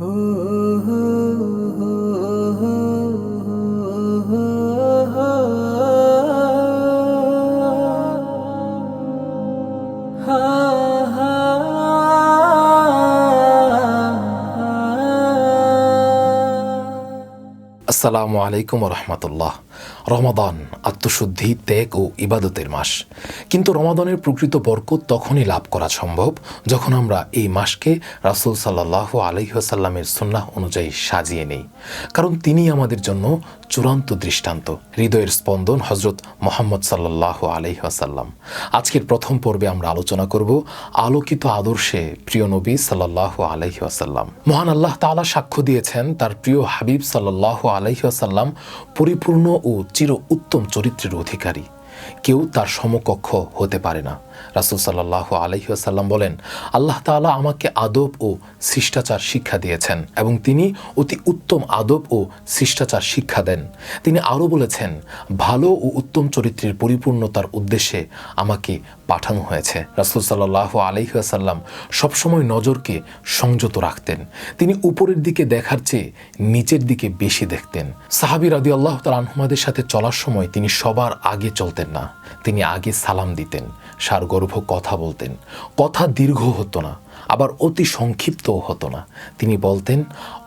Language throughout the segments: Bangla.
Oh আসসালামু আলাইকুম রহমতুল্লাহ রমাদান আত্মশুদ্ধি, ত্যাগ ও ইবাদতের মাস। কিন্তু রমাদানের প্রকৃত বরকত তখনই লাভ করা সম্ভব যখন আমরা এই মাসকে রাসুল সাল্লাহ আলহিহাসাল্লামের সুন্নাহ অনুযায়ী সাজিয়ে নেই। কারণ তিনি আমাদের জন্য চূড়ান্ত দৃষ্টান্ত, হৃদয়ের স্পন্দন হজরত মোহাম্মদ সাল্লাহ আলহিহাসাল্লাম আজকের প্রথম পর্বে আমরা আলোচনা করব আলোকিত আদর্শে প্রিয় নবী সাল্লাহ আলহিহাসাল্লাম মহান আল্লাহ তাআলা সাক্ষ্য দিয়েছেন তার প্রিয় হাবিব সাল্লাহ আলহিহাসাল্লাম পরিপূর্ণ ও চির উত্তম চরিত্রের অধিকারী। কেউ তার সমকক্ষ হতে পারে না। রাসুল সাল্লাহ আলহিহাসাল্লাম বলেন, আল্লাহ তাআলা আমাকে আদব ও শিষ্টাচার শিক্ষা দিয়েছেন এবং তিনি অতি উত্তম আদব ও শিষ্টাচার শিক্ষা দেন। তিনি আরও বলেছেন, ভালো ও উত্তম চরিত্রের পরিপূর্ণতার উদ্দেশ্যে আমাকে পাঠানো হয়েছে। রাসুল সাল্লাহ আলহিহাসাল্লাম সবসময় নজরকে সংযত রাখতেন। তিনি উপরের দিকে দেখার চেয়ে নিচের দিকে বেশি দেখতেন। সাহাবি রাদি আল্লাহ তাল আনহুমাদের সাথে চলার সময় তিনি সবার আগে চলতেন। না। তিনি আগে সালাম দিতেন, সারগর্ভ কথা বলতেন। কথা দীর্ঘ হতো না, আবার অতি সংক্ষিপ্তও হতো না। তিনি বলতেন,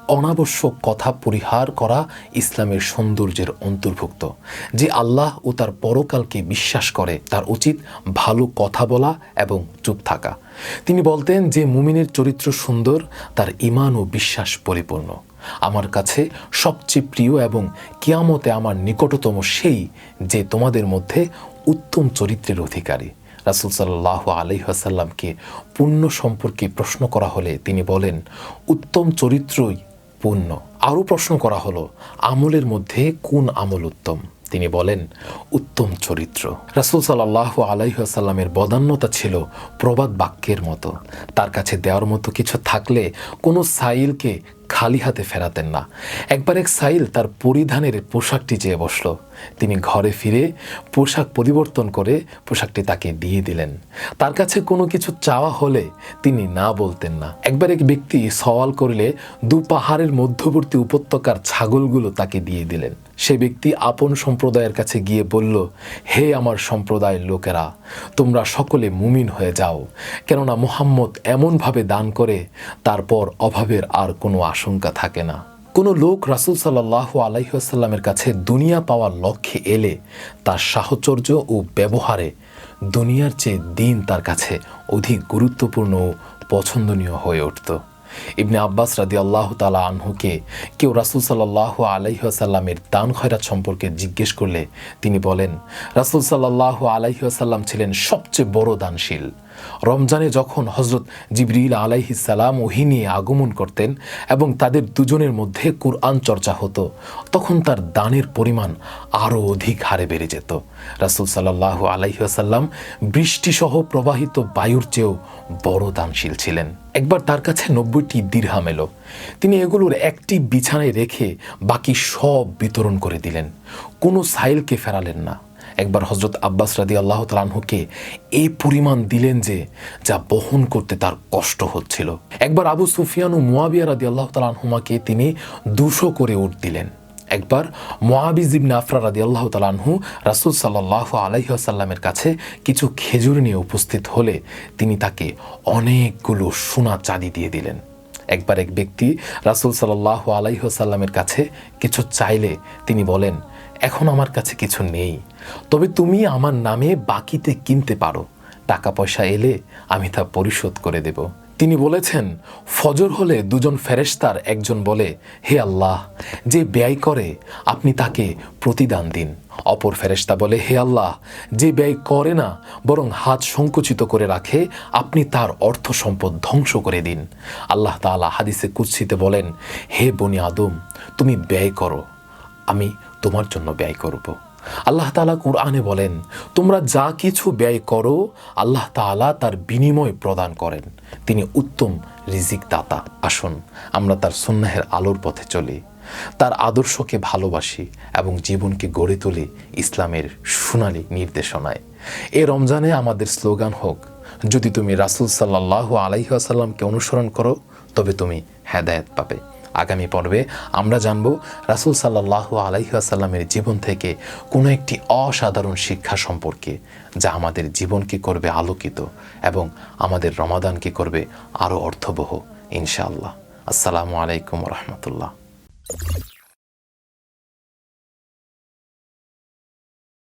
অনাবশ্যক কথা পরিহার করা ইসলামের সৌন্দর্যের অন্তর্ভুক্ত। যে আল্লাহ ও তার পরকালকে বিশ্বাস করে, তার উচিত ভালো কথা বলা এবং চুপ থাকা। তিনি বলতেন যে মুমিনের চরিত্র সুন্দর, তার ইমান ও বিশ্বাস পরিপূর্ণ। আমার কাছে সবচেয়ে প্রিয় এবং কিয়ামতে আমার নিকটতম সেই যে তোমাদের মধ্যে উত্তম চরিত্রের অধিকারী। রাসুল সাল্লাহ আলহাসাল্লামকে পুণ্য সম্পর্কে প্রশ্ন করা হলে তিনি বলেন, উত্তম চরিত্রই পুণ্য আরও প্রশ্ন করা হলো, আমলের মধ্যে কোন আমল উত্তম? তিনি বলেন, উত্তম চরিত্র। রাসুল সাল্লাহ আলাইসাল্লামের বদান্যতা ছিল প্রবাদ বাক্যের মতো। তার কাছে দেওয়ার মতো কিছু থাকলে কোনো সাইলকে খালি হাতে ফেরাতেন না। একবার এক সাইল তার পরিধানের পোশাকটি চেয়ে বসল। তিনি ঘরে ফিরে পোশাক পরিবর্তন করে পোশাকটি তাকে দিয়ে দিলেন। তার কাছে কোনো কিছু চাওয়া হলে তিনি না বলতেন না। একবার এক ব্যক্তি সওয়াল করলে দু পাহাড়ের মধ্যবর্তী উপত্যকার ছাগলগুলো তাকে দিয়ে দিলেন। সে ব্যক্তি আপন সম্প্রদায়ের কাছে গিয়ে বলল, হে আমার সম্প্রদায়ের লোকেরা, তোমরা সকলে মুমিন হয়ে যাও। কেননা মোহাম্মদ এমনভাবে দান করে, তারপর অভাবের আর কোনো আশঙ্কা থাকে না। কোনো লোক রাসুল সাল্লাহ আলাইসাল্লামের কাছে দুনিয়া পাওয়ার লক্ষ্যে এলে তার সাহচর্য ও ব্যবহারে দুনিয়ার চেয়ে দিন তার কাছে অধিক গুরুত্বপূর্ণ ও পছন্দনীয় হয়ে উঠত। ইবনে আব্বাস রাদি আল্লাহ তালা আনহুকে কেউ রাসুল সাল্লাহ আলাইসাল্লামের দান খয়রাত সম্পর্কে জিজ্ঞেস করলে তিনি বলেন, রাসুল সাল্লাহ আলাইসাল্লাম ছিলেন সবচেয়ে বড় দানশীল। রমজানে যখন হজরত জিবরিল আলাইহিসাল্লাম ওহি নিয়ে আগমন করতেন এবং তাদের দুজনের মধ্যে কুরআন চর্চা হতো, তখন তার দানের পরিমাণ আরও অধিক হারে বেড়ে যেত। রাসুল সাল্লাহ আলাইসাল্লাম বৃষ্টিসহ প্রবাহিত বায়ুর চেয়েও বড় দানশীল ছিলেন। একবার তার কাছে নব্বইটি দীর্হাম এলো। তিনি এগুলোর একটি বিছানায় রেখে বাকি সব বিতরণ করে দিলেন। কোনো সাইলকে ফেরালেন না। একবার হজরত আব্বাস রাদি আল্লাহ তালাহুকে এই পরিমাণ দিলেন যে, যা বহন করতে তার কষ্ট হচ্ছিল। একবার আবু সুফিয়ান ও মুয়াবিয়া রাদি আল্লাহ তালাহুমাকে তিনি দুশো করে উঠ দিলেন। একবার মোয়াবিজিব নাফরা রাদি আল্লাহ তালাহু রাসুল সাল্লাহ আলাইসাল্লামের কাছে কিছু খেজুর নিয়ে উপস্থিত হলে তিনি তাকে অনেকগুলো সোনা চাঁদি দিয়ে দিলেন। একবার এক ব্যক্তি রাসুল সাল্লাহ আলাইসাল্লামের কাছে কিছু চাইলে তিনি বলেন এখন আমার কাছে কিছু নেই। তবে তুমি আমার নামে বাকিতে কিনতে পারো। টাকা পয়সা এলে আমি তা পরিশোধ করে দেব। তিনি বলেছেন, ফজর হলে দুজন ফেরেস্তার একজন বলে, হে আল্লাহ, যে ব্যয় করে আপনি তাকে প্রতিদান দিন অপর ফেরেস্তা বলে, হে আল্লাহ, যে ব্যয় করে না, বরং হাত সংকুচিত করে রাখে, আপনি তার অর্থ সম্পদ ধ্বংস করে দিন আল্লাহ তালা হাদিসে কুৎসিতে বলেন, হে বনি আদম, তুমি ব্যয় করো। আমি তোমার জন্য ব্যয় করব। আল্লাহ তালা কুরআনে বলেন, তোমরা যা কিছু ব্যয় করো, আল্লাহ তালা তার বিনিময় প্রদান করেন। তিনি উত্তম রিজিক দাতা আসুন, আমরা তার সন্ন্যাহের আলোর পথে চলি। তার আদর্শকে ভালোবাসি এবং জীবনকে গড়ে তুলি ইসলামের সোনালী নির্দেশনায়। এ রমজানে আমাদের স্লোগান হোক, যদি তুমি রাসুল সাল্লাহ আলাইসাল্লামকে অনুসরণ করো, তবে তুমি হেদায়েত পাবে। আগামী পর্বে আমরা জানব রাসুল সাল্লাহ আলাইসাল্লামের জীবন থেকে কোনো একটি অসাধারণ শিক্ষা সম্পর্কে, যা আমাদের জীবনকে করবে আলোকিত এবং আমাদের রমাদানকে করবে আরও অর্থবহ, ইনশাআল্লাহ। আসসালামু আলাইকুম রহমতুল্লাহ।